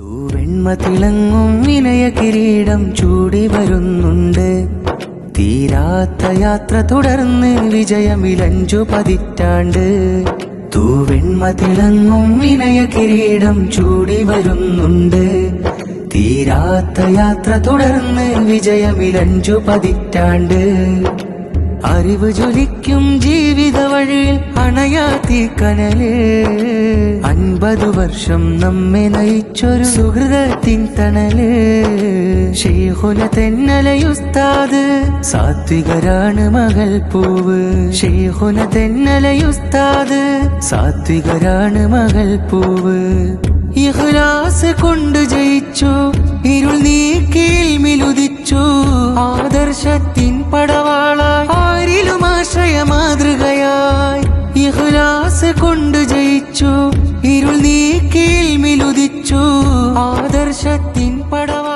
തൂവെണ്മ തിളങ്ങും വിനയ കിരീടം ചൂടി വരുന്നുണ്ട്. തീരാത്ത യാത്ര തുടർന്ന് വിജയമിലഞ്ചു പതിറ്റാണ്ട്. തൂവെണ്മ തിളങ്ങും വിനയ കിരീടം ചൂടി വരുന്നുണ്ട്. തീരാത്ത യാത്ര തുടർന്ന് വിജയമിലഞ്ചു പതിറ്റാണ്ട്. അറിവ് ജ്വലിക്കും ജീവിത വഴിയിൽ അണയാത്തി കനൽ. അൻപത് വർഷം നമ്മെ നയിച്ചൊരു സുഹൃതത്തിൻ തണൽ. ഷെയ്ഹുന തെന്നലയുസ്താദ് സാത്വികരാണ് മകൾ പൂവ്. ഷെയ്ഹുന തെന്നലയുസ്താദ് സാത്വികരാണ് മകൾ പൂവ്. ഇഖ്ലാസ് കൊണ്ട് ജയിച്ചു ഇരുൾ നീക്കിയിൽ കൊണ്ട് ജയിച്ചു. ഇരുൾ നീക്കിയിൽ മിലുദിച്ചു ആദർശത്തിൻ പടവാളായി